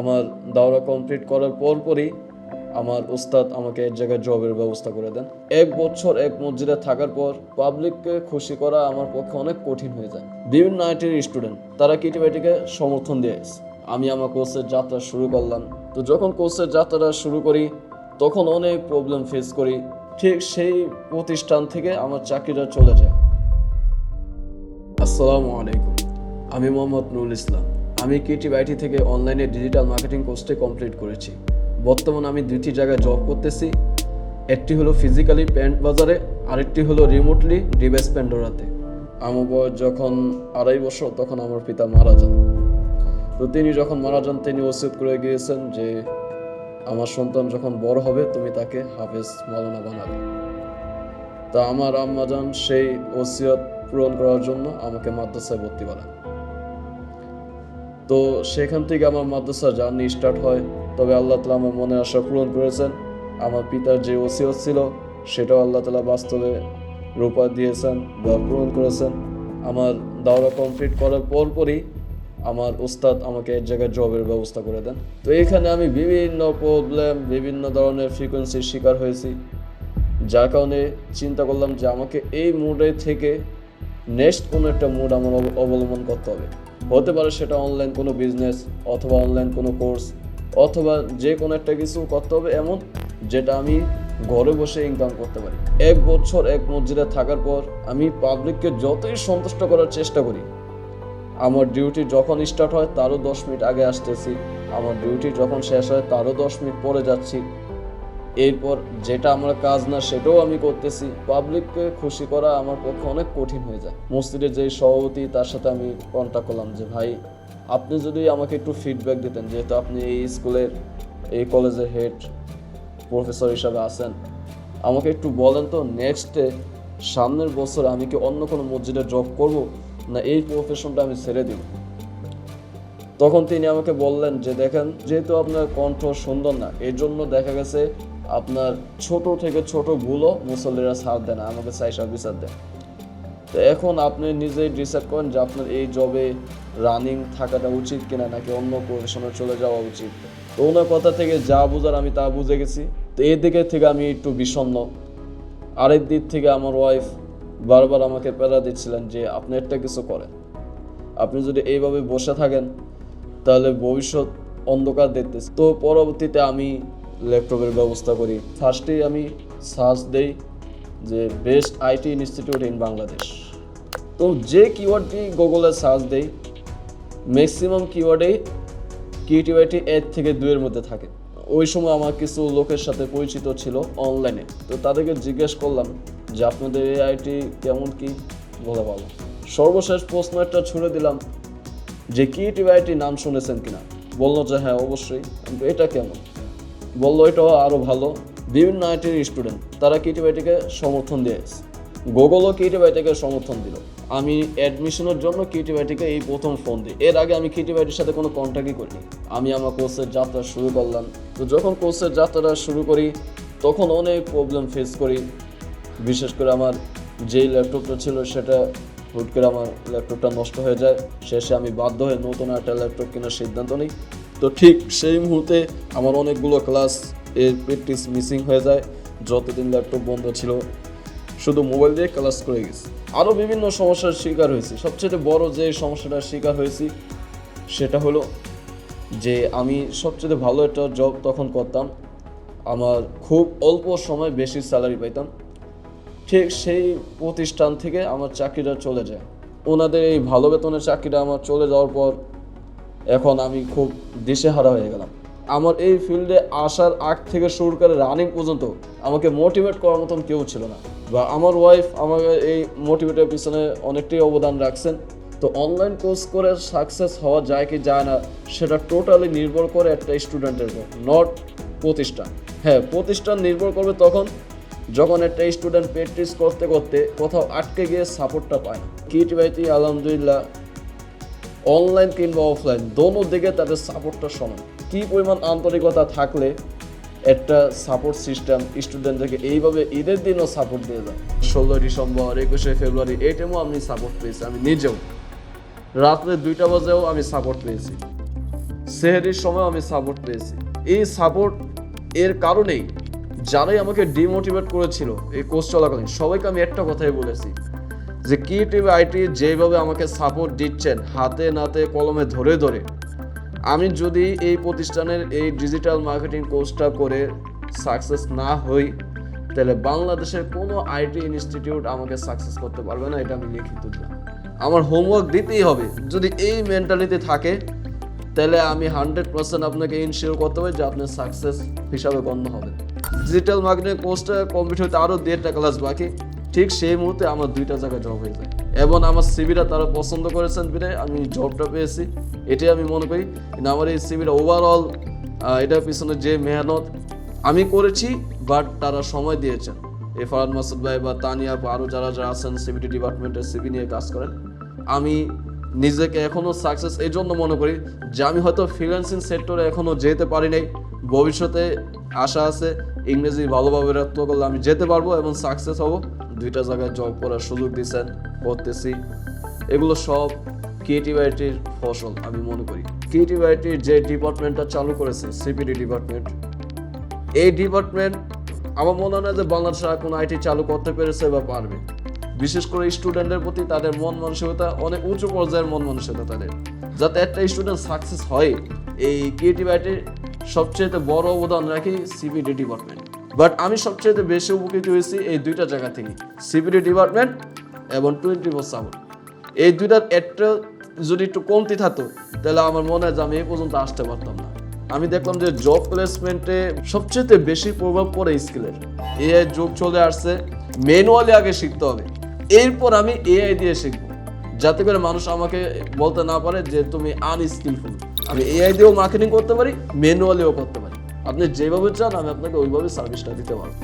আমার দাওরা কমপ্লিট করার পরপরই আমার উস্তাদ আমাকে এক জায়গায় জবের ব্যবস্থা করে দেন। এক বছর এক মসজিদে থাকার পর পাবলিককে খুশি করা আমার পক্ষে অনেক কঠিন হয়ে যায়। বিভিন্ন আইটির স্টুডেন্ট তারা কিটিবাইটিকে সমর্থন দিয়েছে আমি আমার কোর্সের যাত্রা শুরু করলাম। তো যখন কোর্সের যাত্রাটা শুরু করি, তখন অনেক প্রবলেম ফেস করি। ঠিক সেই প্রতিষ্ঠান থেকে আমার চাকরিটা চলে যায়। আসসালামু আলাইকুম। আমি মোহাম্মদ নুরুল ইসলাম। আমি কিটি বাইটি থেকে অনলাইনে ডিজিটাল মার্কেটিং কোর্সটি কমপ্লিট করেছি। বর্তমানে আমি দুইটি জায়গায় জব করতেছি। একটি হলো ফিজিক্যালি প্যান্ট বাজারে, আরেকটি হলো রিমোটলি ডিভাইস প্যান্ডোরাতে। আমার বয়স যখন আড়াই বছর, তখন আমার পিতা মারা যান। তো তিনি যখন মারা যান, তিনি ওসিয়ত করে গিয়েছেন যে, আমার সন্তান যখন বড় হবে, তুমি তাকে হাফেজ মালানা বানাবে। তা আমার আম্মাজান সেই ওসিয়ত পূরণ করার জন্য আমাকে মাদ্রাসায় ভর্তি করান। তো সেখান থেকে আমার মাদ্রাসা জার্নি স্টার্ট হয়। তবে আল্লাহ তালা আমার মনে আশা পূরণ করেছেন। আমার পিতার যে ওসিয়ত ছিল, সেটাও আল্লাহ তালা বাস্তবে রূপা দিয়েছেন বা পূরণ করেছেন। আমার দাওরা কমপ্লিট করার পরপরই আমার উস্তাদ আমাকে এক জায়গায় জবের ব্যবস্থা করে দেন। তো এখানে আমি বিভিন্ন প্রবলেম বিভিন্ন ধরনের ফ্রিকোয়েন্সির শিকার হয়েছি। যার কারণে চিন্তা করলাম যে আমাকে এই মুডে থেকে নেক্সট কোনো একটা মুড আমার অব- অবলম্বন করতে হবে। হতে পারে সেটা অনলাইন কোনো বিজনেস অথবা অনলাইন কোনো কোর্স অথবা যে কোনো একটা কিছু করতে হবে এমন যেটা আমি ঘরে বসে ইনকাম করতে পারি। এক বছর এক মসজিদে থাকার পর আমি পাবলিককে যতই সন্তুষ্ট করার চেষ্টা করি, আমার ডিউটি যখন স্টার্ট হয় তারও দশ মিনিট আগে আসতেছি, আমার ডিউটি যখন শেষ হয় তারও দশ মিনিট পরে যাচ্ছি। এরপর যেটা আমার কাজ না, সেটাও আমি করতেছি। পাবলিককে খুশি করা আমার পক্ষে অনেক কঠিন হয়ে যায়। মসজিদের যে সভাপতি, তার সাথে আমি কন্ট্যাক্ট করলাম যে, ভাই, আপনি যদি আমাকে একটু ফিডব্যাক দিতেন, যেহেতু আপনি এই স্কুলের এই কলেজের হেড প্রফেসর হিসাবে আছেন, আমাকে একটু বলেন তো নেক্সটে সামনের বছর আমি কি অন্য কোনো মসজিদে জব করব, না এই প্রফেশনটা আমি ছেড়ে দিব? তখন তিনি আমাকে বললেন যে, দেখেন, যেহেতু আপনার কণ্ঠ সুন্দর না, এর জন্য দেখা গেছে আপনার ছোট থেকে ছোট ভুলও মুসল্লিরা ছাড় দেয় না, আমাকে সাইসা বিচার দেয়। তো এখন আপনি নিজেই ডিসাইড করেন যে আপনার এই জবে রানিং থাকাটা উচিত কিনা, নাকি অন্য প্রফেশনে চলে যাওয়া উচিত। তো ওনার কথা থেকে যা বোঝার আমি তা বুঝে গেছি। তো এই দিকের থেকে আমি একটু বিষণ্ণ। আরেক দিক থেকে আমার ওয়াইফ বারবার আমাকে প্যারা দিচ্ছিলেন যে আপনি একটা কিছু করেন। আপনি যদি এইভাবে বসে থাকেন, তাহলে ভবিষ্যৎ অন্ধকার দেখতেছি। তো পরবর্তীতে আমি ল্যাপটপের ব্যবস্থা করি। ফার্স্টেই আমি সার্চ দেই যে best IT institute in Bangladesh. তো যে কিওয়ার্ডটি গুগলে সার্চ দেই ম্যাক্সিমাম কিওয়ার্ডেই কিউটিআইটি এক থেকে দুইয়ের মধ্যে থাকে। ওই সময় আমার কিছু লোকের সাথে পরিচিত ছিল অনলাইনে তো তাদেরকে জিজ্ঞেস করলাম যে, আপনাদের এই আইটি কেমন কি? বলে ভালো। সর্বশেষ প্রশ্ন একটা ছুড়ে দিলাম যে কিউটিআইটি নাম শুনেছেন কিনা? বলল যে হ্যাঁ অবশ্যই। এটা কেমন? বলল এটাও আরও ভালো। বিভিন্ন আইটির স্টুডেন্ট, তারা কিটিবাইটিকে সমর্থন দিয়েছে। গুগলও কিটিবাইটিকে সমর্থন দিল। আমি অ্যাডমিশনের জন্য কিটিবাইটিকে এই প্রথম ফোন দিই। এর আগে আমি কিটিবাইটির সাথে কোনো কন্ট্যাক্টই করিনি। আমি আমার কোর্সের যাত্রা শুরু করলাম। তো যখন কোর্সের যাত্রাটা শুরু করি, তখন অনেক প্রবলেম ফেস করি। বিশেষ করে আমার যেই ল্যাপটপটা ছিল, সেটা হুট করে আমার ল্যাপটপটা নষ্ট হয়ে যায়। শেষে আমি বাধ্য হয়ে নতুন একটা ল্যাপটপ কেনার সিদ্ধান্ত নিই। তো ঠিক সেই মুহূর্তে আমার অনেকগুলো ক্লাস এর প্র্যাকটিস মিসিং হয়ে যায়। যতদিন ল্যাপটপ বন্ধ ছিল, শুধু মোবাইল দিয়ে ক্লাস করে গেছি। আরও বিভিন্ন সমস্যার শিকার হয়েছি। সবচেয়ে বড় যে সমস্যাটার শিকার হয়েছি, সেটা হলো যে আমি সবচেয়ে ভালো একটা জব তখন করতাম। আমার খুব অল্প সময় বেশি স্যালারি পাইতাম। ঠিক সেই প্রতিষ্ঠান থেকে আমার চাকরিটা চলে যায়। ওনাদের এই ভালো বেতনের চাকরিটা আমার চলে যাওয়ার পর এখন আমি খুব দিশেহারা হয়ে গেলাম। আমার এই ফিল্ডে আসার আগ থেকে শুরু করে রানিং পর্যন্ত আমাকে মোটিভেট করার মতন কেউ ছিল না। বা আমার ওয়াইফ আমাকে এই মোটিভেটের পিছনে অনেকটাই অবদান রাখছেন। তো অনলাইন কোর্স করে সাকসেস হওয়া যায় কি যায় না, সেটা টোটালি নির্ভর করে একটা স্টুডেন্টের উপর নট প্রতিষ্ঠান। হ্যাঁ প্রতিষ্ঠান নির্ভর করবে তখন যখন একটা স্টুডেন্ট প্র্যাকটিস করতে করতে কোথাও আটকে গিয়ে সাপোর্টটা পায় কিট বাইতি আলহামদুলিল্লাহ অনলাইন কিংবা অফলাইন দোনো দিকে তাদের সাপোর্টটা সমান। কী পরিমাণ আন্তরিকতা থাকলে একটা সাপোর্ট সিস্টেম স্টুডেন্টদেরকে এইভাবে ঈদের দিনও সাপোর্ট দিয়ে যায়? ষোলোই ডিসেম্বর, একুশে ফেব্রুয়ারি, এই টাইমও আমি সাপোর্ট পেয়েছি, আমি নিজেও। রাত্রে দুইটা বাজেও আমি সাপোর্ট পেয়েছি। সেহেরির সময় আমি সাপোর্ট পেয়েছি। এই সাপোর্ট এর কারণেই যারাই আমাকে ডিমোটিভেট করেছিল এই কোর্স চলাকালীন, সবাইকে আমি একটা কথাই বলেছি যে ক্রিয়েটিভ আইটি যেভাবে আমাকে সাপোর্ট দিচ্ছেন, হাতে নাতে, কলমে ধরে ধরে, আমি যদি এই প্রতিষ্ঠানের এই ডিজিটাল মার্কেটিং কোর্সটা করে সাকসেস না হই, তাহলে বাংলাদেশের কোনো আইটি ইনস্টিটিউট আমাকে সাকসেস করতে পারবে না, এটা আমি লিখিত দিলাম। আমার হোমওয়ার্ক দিতেই হবে। যদি এই মেন্টালিটি থাকে, তাহলে আমি হান্ড্রেড পার্সেন্ট আপনাকে ইনশিওর করতে হবে যে আপনি সাকসেস হিসাবে গণ্য হবে ডিজিটাল মার্কেটিং কোর্সটা কমপ্লিট হতে আরও দেড়টা ক্লাস বাকি। ঠিক সেই মুহূর্তে আমার দুইটা জায়গায় জব হয়ে যায়। এবং আমার সিবিটা তারা পছন্দ করেছেন বিধায় আমি জবটা পেয়েছি। এটাই আমি মনে করি। কিন্তু আমার এই সিবিটা ওভারঅল এটার পিছনে যে মেহনত আমি করেছি বাট তারা সময় দিয়েছেন। এই ফরাদ মাসুদ ভাই বা তানিয়া বা আরও যারা যারা আছেন সিবিটি ডিপার্টমেন্টের সিবি নিয়ে কাজ করেন, আমি নিজেকে এখনও সাকসেস এই জন্য মনে করি যে আমি হয়তো ফ্রিল্যান্সিং সেক্টরে এখনও যেতে পারি নাই। ভবিষ্যতে আশা আছে, ইংরেজি ভালোভাবে রপ্ত করলে আমি যেতে পারব এবং সাকসেস হব। দুইটা জায়গায় জব করার সুযোগ দিচ্ছেন করতেছি এগুলো সব ক্রিয়েটিভিটির ফসল, আমি মনে করি। ক্রিয়েটিভিটির যে ডিপার্টমেন্টটা চালু করেছে, সিপিডি ডিপার্টমেন্ট, এই ডিপার্টমেন্ট আমার মনে হয় যে বাংলাদেশে কোনো আইটি চালু করতে পেরেছে বা পারবে। বিশেষ করে স্টুডেন্টের প্রতি তাদের মন মানসিকতা অনেক উঁচু পর্যায়ের মন মানসিকতা তাদের। যাতে একটা স্টুডেন্ট সাকসেস হয়, এই ক্রিয়েটিভ আইটির সবচেয়ে বড় অবদান রাখি সিপিডি ডিপার্টমেন্ট। বাট আমি সবচেয়ে বেশি উপকৃত হয়েছি এই দুইটা জায়গা থেকে। সিবিডি ডিপার্টমেন্ট এবং টোয়েন্টি ফোর সেভেন এই দুইটার একটা যদি একটু কমতি থাকতো, তাহলে আমার মনে হয় যে আমি এই পর্যন্ত আসতে পারতাম না। আমি দেখলাম যে জব প্লেসমেন্টে সবচেয়ে বেশি প্রভাব পড়ে স্কিলের এআই যুগ চলে আসছে ম্যানুয়ালি আগে শিখতে হবে। এরপর আমি এআই দিয়ে শিখব। যাতে করে মানুষ আমাকে বলতে না পারে যে তুমি আনস্কিলফুল আমি এআই দিয়েও মার্কেটিং করতে পারি ম্যানুয়ালিও করতে পারি। আপনি যেভাবে চান আমি আপনাকে ওইভাবে সার্ভিসটা দিতে পারব।